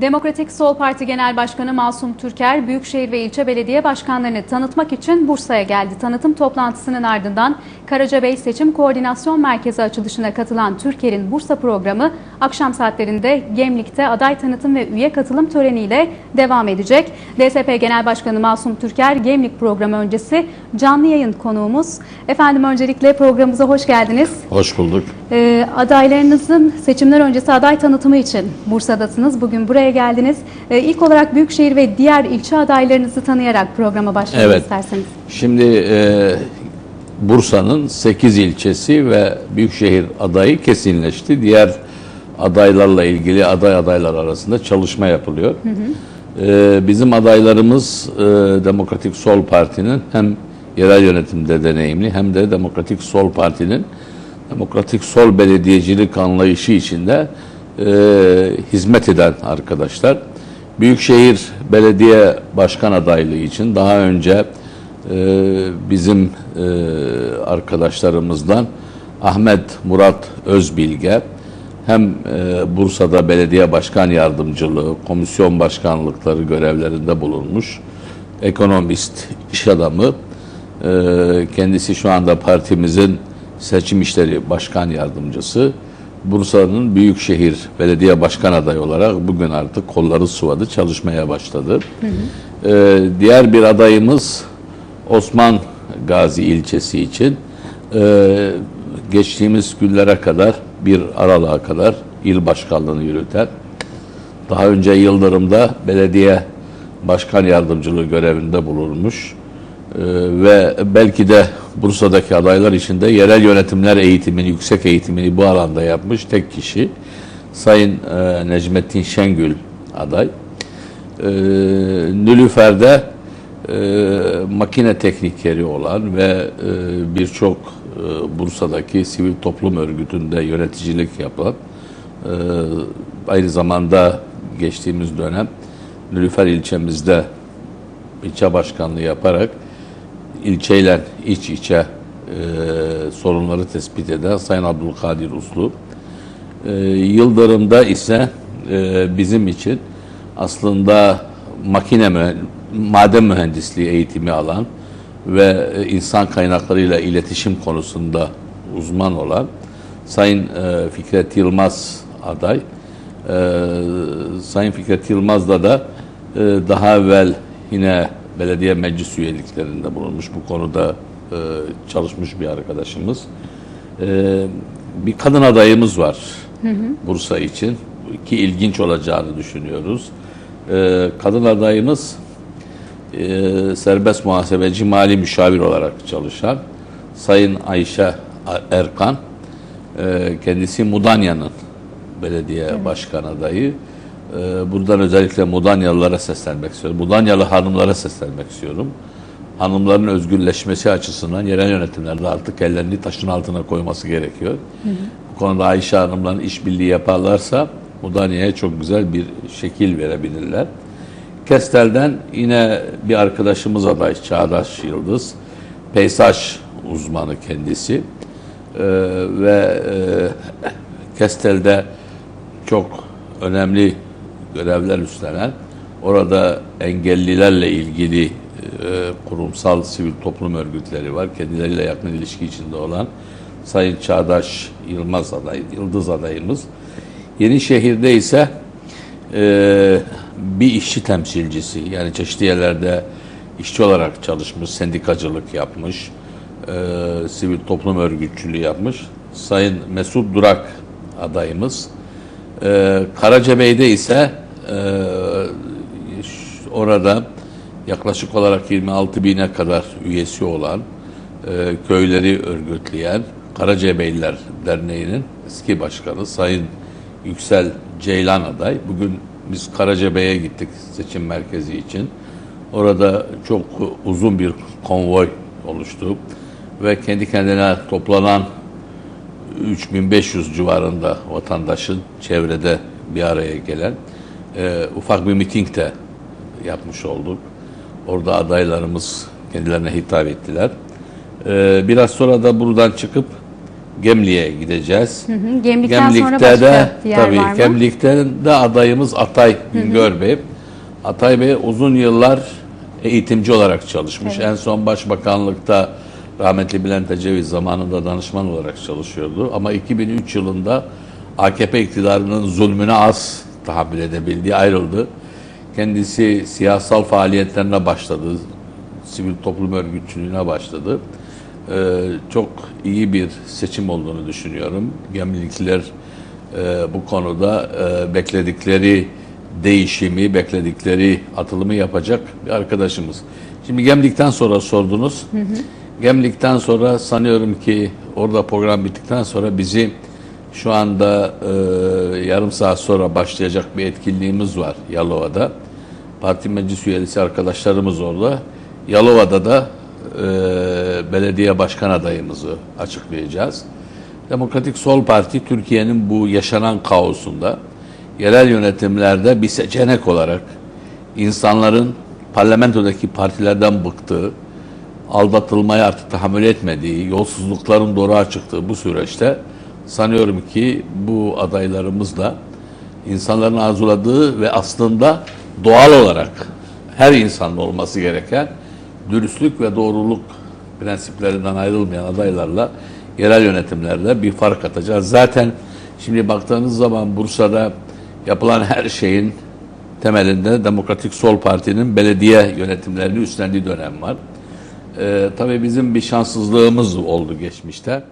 Demokratik Sol Parti Genel Başkanı Masum Türker, Büyükşehir ve ilçe belediye başkanlarını tanıtmak için Bursa'ya geldi. Tanıtım toplantısının ardından Karacabey Seçim Koordinasyon Merkezi açılışına katılan Türker'in Bursa programı akşam saatlerinde Gemlik'te aday tanıtım ve üye katılım töreniyle devam edecek. DSP Genel Başkanı Masum Türker, Gemlik programı öncesi canlı yayın konuğumuz. Efendim öncelikle programımıza hoş geldiniz. Hoş bulduk. Ee, adaylarınızın seçimler öncesi aday tanıtımı için Bursa'dasınız. Bugün buraya geldiniz. Ee, ilk olarak Büyükşehir ve diğer ilçe adaylarınızı tanıyarak programa başlayalım Evet. isterseniz. Şimdi e, Bursa'nın 8 ilçesi ve büyükşehir adayı kesinleşti. Diğer adaylarla ilgili aday adaylar arasında çalışma yapılıyor. E, bizim adaylarımız e, Demokratik Sol Parti'nin hem yerel yönetimde deneyimli hem de Demokratik Sol Parti'nin Demokratik Sol belediyecilik anlayışı içinde e, hizmet eden arkadaşlar. Büyükşehir Belediye Başkan adaylığı için daha önce e, bizim e, arkadaşlarımızdan Ahmet Murat Özbilge hem e, Bursa'da belediye başkan yardımcılığı, komisyon başkanlıkları görevlerinde bulunmuş ekonomist, iş adamı. E, kendisi şu anda partimizin seçim işleri başkan yardımcısı. Bursa'nın Büyükşehir Belediye Başkan adayı olarak bugün artık kolları sıvadı, çalışmaya başladı. Ee, diğer bir adayımız Osman Gazi ilçesi için e, geçtiğimiz günlere kadar bir aralığa kadar il başkanlığını yürüten daha önce Yıldırım'da belediye başkan yardımcılığı görevinde bulunmuş e, ve belki de Bursa'daki adaylar içinde yerel yönetimler eğitimini, yüksek eğitimini bu alanda yapmış tek kişi Sayın e, Necmettin Şengül aday. E, Nülüfer'de e, makine teknikeri olan ve e, birçok Bursa'daki sivil toplum örgütünde yöneticilik yapan e, aynı zamanda geçtiğimiz dönem Nülüfer ilçemizde ilçe başkanlığı yaparak ilçeyle iç içe e, sorunları tespit eden Sayın Abdülkadir Uslu. E, Yıldırım'da ise e, bizim için aslında makine maden mühendisliği eğitimi alan ve e, insan kaynaklarıyla iletişim konusunda uzman olan Sayın e, Fikret Yılmaz aday. E, Sayın Fikret Yılmaz'la da e, daha evvel yine belediye meclis üyeliklerinde bulunmuş bu konuda e, çalışmış bir arkadaşımız. E, bir kadın adayımız var Bursa için ki ilginç olacağını düşünüyoruz. E, kadın adayımız e, serbest muhasebeci mali müşavir olarak çalışan Sayın Ayşe Erkan e, kendisi Mudanya'nın belediye başkan adayı. E, buradan özellikle Mudanyalılara seslenmek istiyorum. Mudanyalı hanımlara seslenmek istiyorum. Hanımların özgürleşmesi açısından yerel yönetimlerde artık ellerini taşın altına koyması gerekiyor. Bu konuda Ayşe Hanım'la işbirliği yaparlarsa Mudanya'ya çok güzel bir şekil verebilirler. Kestel'den yine bir arkadaşımız aday Çağdaş Yıldız. Peysaj uzmanı kendisi. Ee, ve e, Kestel'de çok önemli görevler üstlenen, orada engellilerle ilgili e, kurumsal sivil toplum örgütleri var. Kendileriyle yakın ilişki içinde olan Sayın Çağdaş Yılmaz aday, Yıldız adayımız. Yenişehir'de ise e, bir işçi temsilcisi yani çeşitli yerlerde işçi olarak çalışmış, sendikacılık yapmış, e, sivil toplum örgütçülüğü yapmış. Sayın Mesut Durak adayımız. E, Karacabey'de ise e, orada yaklaşık olarak 26 bine kadar üyesi olan e, köyleri örgütleyen Karacabeyliler Derneği'nin eski başkanı Sayın Yüksel Ceylan aday. Bugün biz Karacabey'e gittik seçim merkezi için. Orada çok uzun bir konvoy oluştu ve kendi kendine toplanan 3500 civarında vatandaşın çevrede bir araya gelen e, ufak bir miting de yapmış olduk. Orada adaylarımız kendilerine hitap ettiler. E, biraz sonra da buradan çıkıp Gemlik'e gideceğiz. Hı hı. Gemlik'ten sonra Gemlik'te başka de yer tabii var mı? Gemlik'te de adayımız Atay Güngör Bey. Atay Bey uzun yıllar eğitimci olarak çalışmış. Evet. En son Başbakanlıkta rahmetli Bülent Ecevit zamanında danışman olarak çalışıyordu. Ama 2003 yılında AKP iktidarının zulmüne az tahammül edebildiği ayrıldı. Kendisi siyasal faaliyetlerine başladı. Sivil toplum örgütçülüğüne başladı. Ee, çok iyi bir seçim olduğunu düşünüyorum. Gemlikliler e, bu konuda e, bekledikleri değişimi, bekledikleri atılımı yapacak bir arkadaşımız. Şimdi Gemlik'ten sonra sordunuz. Gemlik'ten sonra sanıyorum ki orada program bittikten sonra bizi şu anda e, yarım saat sonra başlayacak bir etkinliğimiz var Yalova'da. Parti meclis üyesi arkadaşlarımız orada. Yalova'da da e, belediye başkan adayımızı açıklayacağız. Demokratik Sol Parti Türkiye'nin bu yaşanan kaosunda yerel yönetimlerde bir seçenek olarak insanların parlamentodaki partilerden bıktığı, aldatılmaya artık tahammül etmediği, yolsuzlukların doğruğa çıktığı bu süreçte sanıyorum ki bu adaylarımızla insanların arzuladığı ve aslında doğal olarak her insanda olması gereken dürüstlük ve doğruluk prensiplerinden ayrılmayan adaylarla yerel yönetimlerde bir fark atacağız. Zaten şimdi baktığınız zaman Bursa'da yapılan her şeyin temelinde Demokratik Sol Parti'nin belediye yönetimlerini üstlendiği dönem var. Ee, tabii bizim bir şanssızlığımız oldu geçmişte.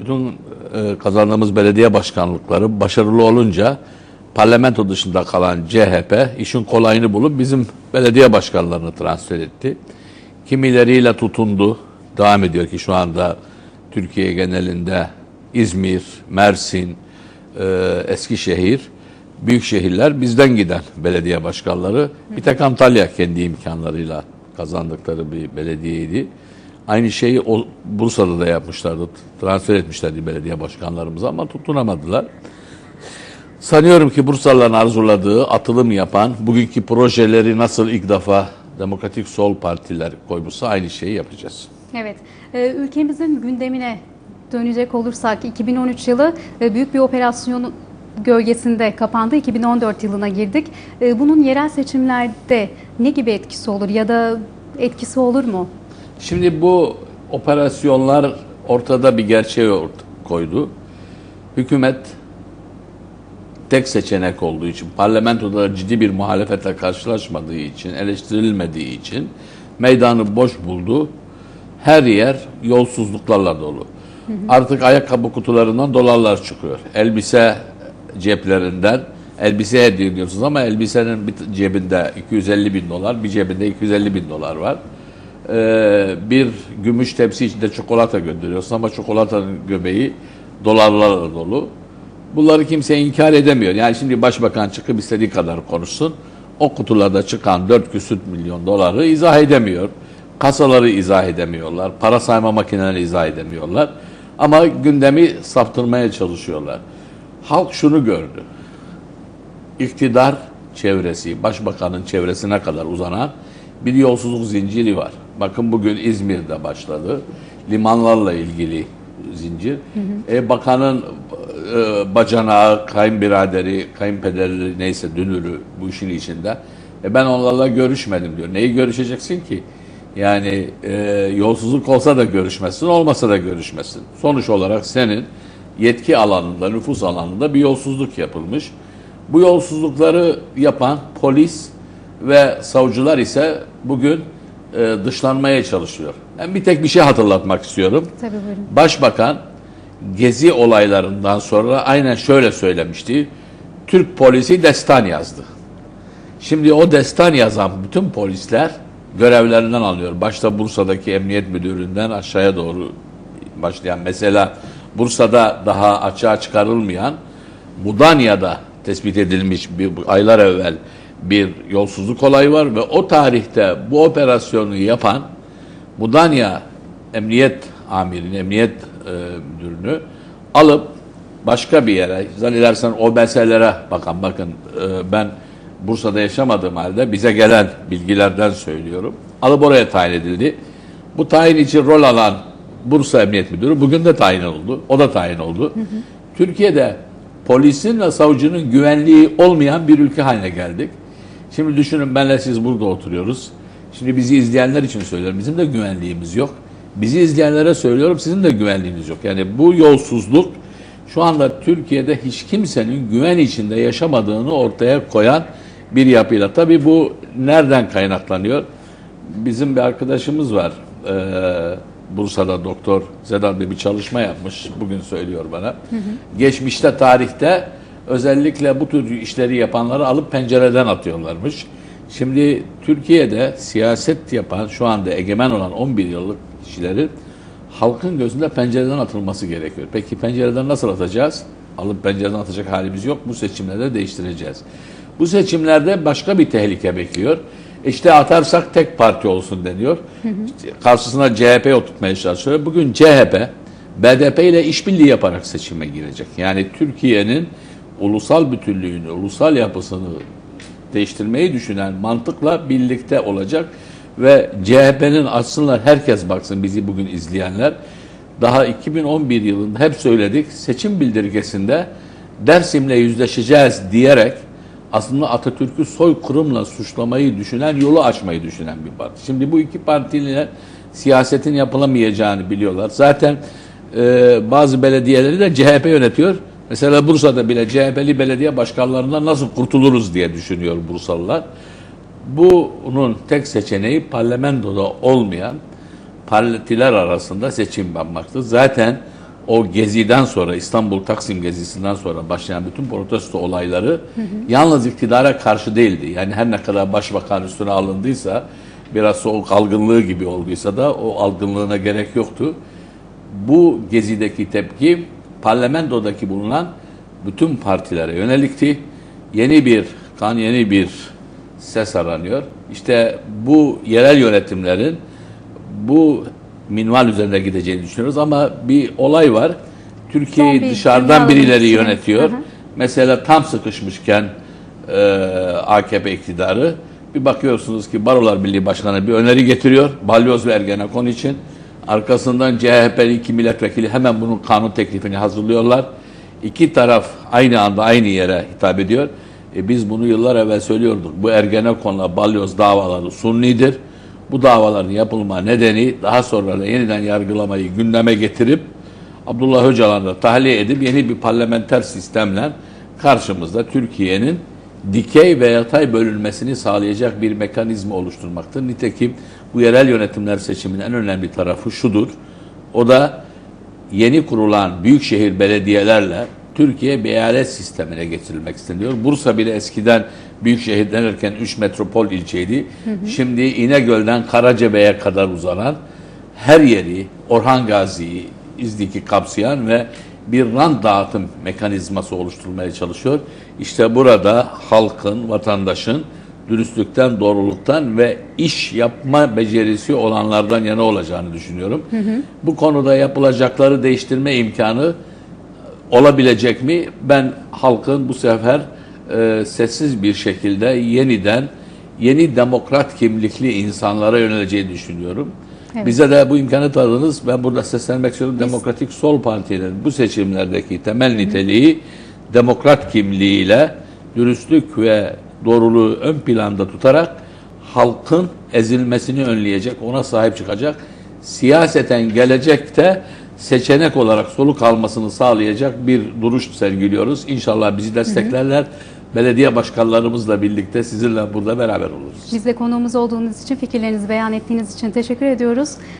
Bütün e, kazandığımız belediye başkanlıkları başarılı olunca parlamento dışında kalan CHP işin kolayını bulup bizim belediye başkanlarını transfer etti. Kimileriyle tutundu. Devam ediyor ki şu anda Türkiye genelinde İzmir, Mersin, e, Eskişehir, büyük şehirler bizden giden belediye başkanları. Bir tek Antalya kendi imkanlarıyla kazandıkları bir belediyeydi. Aynı şeyi Bursa'da da yapmışlardı. Transfer etmişlerdi belediye başkanlarımıza ama tutunamadılar. Sanıyorum ki Bursalıların arzuladığı atılım yapan, bugünkü projeleri nasıl ilk defa Demokratik Sol Partiler koymuşsa aynı şeyi yapacağız. Evet, e, ülkemizin gündemine dönecek olursak 2013 yılı e, büyük bir operasyonun gölgesinde kapandı. 2014 yılına girdik. E, Bunun yerel seçimlerde ne gibi etkisi olur ya da etkisi olur mu? Şimdi bu operasyonlar ortada bir gerçeği koydu. Hükümet tek seçenek olduğu için, parlamentoda ciddi bir muhalefetle karşılaşmadığı için, eleştirilmediği için meydanı boş buldu. Her yer yolsuzluklarla dolu. Artık ayakkabı kutularından dolarlar çıkıyor. Elbise ceplerinden elbise hediye ediyorsunuz ama elbisenin bir cebinde 250 bin dolar, bir cebinde 250 bin dolar var. Ee, bir gümüş tepsi içinde çikolata gönderiyorsun ama çikolatanın göbeği dolarlarla dolu. Bunları kimse inkar edemiyor. Yani şimdi başbakan çıkıp istediği kadar konuşsun. O kutularda çıkan 4 küsür milyon doları izah edemiyor. Kasaları izah edemiyorlar. Para sayma makinelerini izah edemiyorlar. Ama gündemi saptırmaya çalışıyorlar. Halk şunu gördü. İktidar çevresi, başbakanın çevresine kadar uzanan bir yolsuzluk zinciri var. Bakın bugün İzmir'de başladı. Limanlarla ilgili zincir. E, bakanın e, bacanağı, kayınbiraderi, kayınpederleri neyse dünürü bu işin içinde. E, ben onlarla görüşmedim diyor. Neyi görüşeceksin ki? Yani e, yolsuzluk olsa da görüşmezsin, olmasa da görüşmezsin. Sonuç olarak senin yetki alanında, nüfus alanında bir yolsuzluk yapılmış. Bu yolsuzlukları yapan polis ve savcılar ise bugün e, dışlanmaya çalışıyor. Ben bir tek bir şey hatırlatmak istiyorum. Tabii buyurun. Başbakan gezi olaylarından sonra aynen şöyle söylemişti. Türk polisi destan yazdı. Şimdi o destan yazan bütün polisler görevlerinden alıyor. Başta Bursa'daki emniyet müdüründen aşağıya doğru başlayan mesela Bursa'da daha açığa çıkarılmayan Mudanya'da tespit edilmiş bir aylar evvel bir yolsuzluk olayı var ve o tarihte bu operasyonu yapan Mudanya Emniyet Amirini, Emniyet Müdürünü alıp başka bir yere, zannedersen o meselelere bakan, bakın e, ben Bursa'da yaşamadığım halde bize gelen bilgilerden söylüyorum. Alıp oraya tayin edildi. Bu tayin için rol alan Bursa Emniyet Müdürü. Bugün de tayin oldu. O da tayin oldu. Türkiye'de polisin ve savcının güvenliği olmayan bir ülke haline geldik. Şimdi düşünün benle siz burada oturuyoruz. Şimdi bizi izleyenler için söylüyorum. Bizim de güvenliğimiz yok. Bizi izleyenlere söylüyorum sizin de güvenliğiniz yok. Yani bu yolsuzluk şu anda Türkiye'de hiç kimsenin güven içinde yaşamadığını ortaya koyan bir yapıyla. Tabii bu nereden kaynaklanıyor? Bizim bir arkadaşımız var. Ee, Bursa'da doktor Bey bir çalışma yapmış. Bugün söylüyor bana. Geçmişte tarihte özellikle bu tür işleri yapanları alıp pencereden atıyorlarmış. Şimdi Türkiye'de siyaset yapan şu anda egemen olan 11 yıllık kişilerin halkın gözünde pencereden atılması gerekiyor. Peki pencereden nasıl atacağız? Alıp pencereden atacak halimiz yok. Bu seçimlerde değiştireceğiz. Bu seçimlerde başka bir tehlike bekliyor. İşte atarsak tek parti olsun deniyor. İşte karşısına CHP oturtmaya çalışıyor. Bugün CHP BDP ile işbirliği yaparak seçime girecek. Yani Türkiye'nin ulusal bütünlüğünü, ulusal yapısını değiştirmeyi düşünen mantıkla birlikte olacak ve CHP'nin aslında herkes baksın bizi bugün izleyenler daha 2011 yılında hep söyledik seçim bildirgesinde Dersim'le yüzleşeceğiz diyerek aslında Atatürk'ü soykırımla suçlamayı düşünen, yolu açmayı düşünen bir parti. Şimdi bu iki partiyle siyasetin yapılamayacağını biliyorlar. Zaten e, bazı belediyeleri de CHP yönetiyor. Mesela Bursa'da bile CHP'li belediye başkanlarından nasıl kurtuluruz diye düşünüyor Bursalılar. Bunun tek seçeneği parlamentoda olmayan partiler arasında seçim yapmaktır. Zaten o geziden sonra İstanbul Taksim gezisinden sonra başlayan bütün protesto olayları yalnız iktidara karşı değildi. Yani her ne kadar başbakan üstüne alındıysa biraz soğuk algınlığı gibi olduysa da o algınlığına gerek yoktu. Bu gezideki tepki parlamentodaki bulunan bütün partilere yönelikti. Yeni bir kan, yeni bir ses aranıyor. İşte bu yerel yönetimlerin bu minval üzerinde gideceğini düşünüyoruz ama bir olay var. Türkiye'yi dışarıdan birileri yönetiyor. Hı hı. Mesela tam sıkışmışken e, AKP iktidarı bir bakıyorsunuz ki Barolar Birliği Başkanı bir öneri getiriyor. Balyoz ve Ergenekon için. Arkasından CHP'li iki milletvekili hemen bunun kanun teklifini hazırlıyorlar. İki taraf aynı anda aynı yere hitap ediyor. E biz bunu yıllar evvel söylüyorduk. Bu Ergenekon'la Balyoz davaları sunnidir. Bu davaların yapılma nedeni daha sonra da yeniden yargılamayı gündeme getirip Abdullah Öcalan'ı da tahliye edip yeni bir parlamenter sistemle karşımızda Türkiye'nin dikey ve yatay bölünmesini sağlayacak bir mekanizma oluşturmaktır. Nitekim bu yerel yönetimler seçiminin en önemli tarafı şudur. O da yeni kurulan büyükşehir belediyelerle Türkiye eyalet sistemine getirilmek isteniyor. Bursa bile eskiden büyükşehir denirken 3 metropol ilçeydi. Şimdi İnegöl'den Karacabey'e kadar uzanan her yeri Orhan Gazi'yi İzdik'i kapsayan ve bir rant dağıtım mekanizması oluşturmaya çalışıyor. İşte burada halkın, vatandaşın dürüstlükten, doğruluktan ve iş yapma becerisi olanlardan yana olacağını düşünüyorum. Bu konuda yapılacakları değiştirme imkanı olabilecek mi? Ben halkın bu sefer e, sessiz bir şekilde yeniden yeni demokrat kimlikli insanlara yöneleceğini düşünüyorum. Evet. Bize de bu imkanı tanıdınız. Ben burada seslenmek istiyorum. Demokratik Sol Parti'nin bu seçimlerdeki temel niteliği demokrat kimliğiyle dürüstlük ve doğruluğu ön planda tutarak halkın ezilmesini önleyecek, ona sahip çıkacak. Siyaseten gelecekte seçenek olarak soluk almasını sağlayacak bir duruş sergiliyoruz. İnşallah bizi desteklerler. Belediye başkanlarımızla birlikte sizinle burada beraber oluruz. Biz de konuğumuz olduğunuz için, fikirlerinizi beyan ettiğiniz için teşekkür ediyoruz.